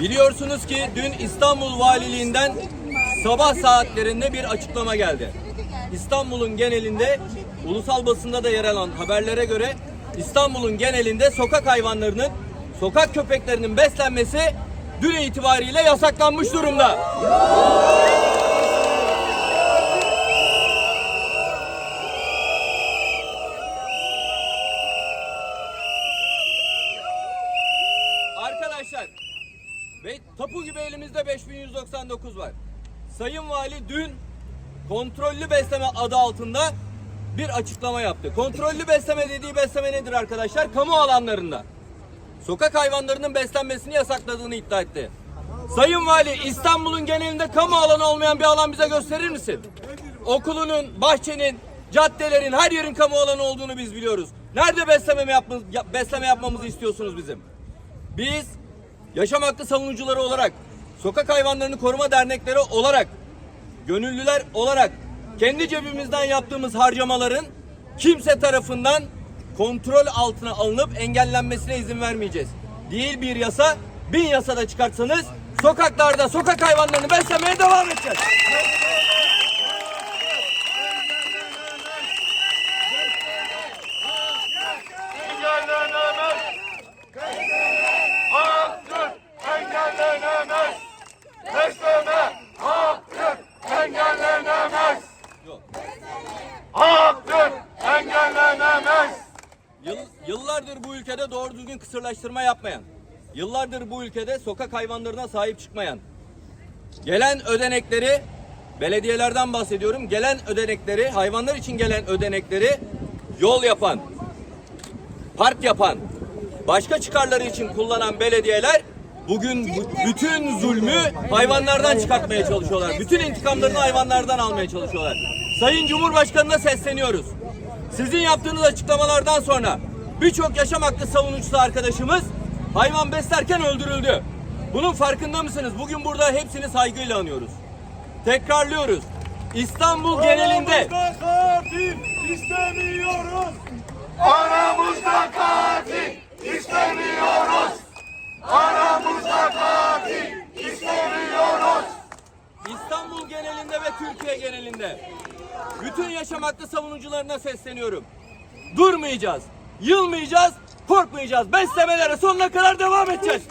Biliyorsunuz ki dün İstanbul Valiliğinden sabah saatlerinde bir açıklama geldi. İstanbul'un genelinde ulusal basında da yer alan haberlere göre İstanbul'un genelinde sokak hayvanlarının, sokak köpeklerinin beslenmesi dün itibariyle yasaklanmış durumda. Arkadaşlar ve tapu gibi elimizde 5199 var. Sayın Vali dün kontrollü besleme adı altında bir açıklama yaptı. Kontrollü besleme dediği besleme nedir arkadaşlar? Kamu alanlarında. Sokak hayvanlarının beslenmesini yasakladığını iddia etti. Sayın Vali İstanbul'un genelinde kamu alanı olmayan bir alan bize gösterir misin? Okulunun, bahçenin, caddelerin, her yerin kamu alanı olduğunu biz biliyoruz. Nerede besleme, yapma, ya- besleme yapmamızı istiyorsunuz bizim? Biz yaşam hakkı savunucuları olarak, sokak hayvanlarını koruma dernekleri olarak, gönüllüler olarak kendi cebimizden yaptığımız harcamaların kimse tarafından kontrol altına alınıp engellenmesine izin vermeyeceğiz. Değil bir yasa, bin yasa da çıkartsanız sokaklarda sokak hayvanlarını beslemeye devam edeceğiz. Yıllardır bu ülkede doğru düzgün kısırlaştırma yapmayan, yıllardır bu ülkede sokak hayvanlarına sahip çıkmayan, gelen ödenekleri, belediyelerden bahsediyorum, gelen ödenekleri, hayvanlar için gelen ödenekleri yol yapan, park yapan, başka çıkarları için kullanan belediyeler bugün bu- bütün zulmü hayvanlardan çıkartmaya çalışıyorlar. Bütün intikamlarını hayvanlardan almaya çalışıyorlar. Sayın Cumhurbaşkanı'na sesleniyoruz. Sizin yaptığınız açıklamalardan sonra birçok yaşam hakkı savunucusu arkadaşımız hayvan beslerken öldürüldü. Bunun farkında mısınız? Bugün burada hepsini saygıyla anıyoruz. Tekrarlıyoruz. İstanbul genelinde katil istemiyoruz. Aramızda katil istemiyoruz. Aramızda katil istemiyoruz. İstanbul genelinde ve Türkiye genelinde bütün yaşam hakkı savunucularına sesleniyorum. Durmayacağız, yılmayacağız, korkmayacağız. Beslemelere sonuna kadar devam edeceğiz.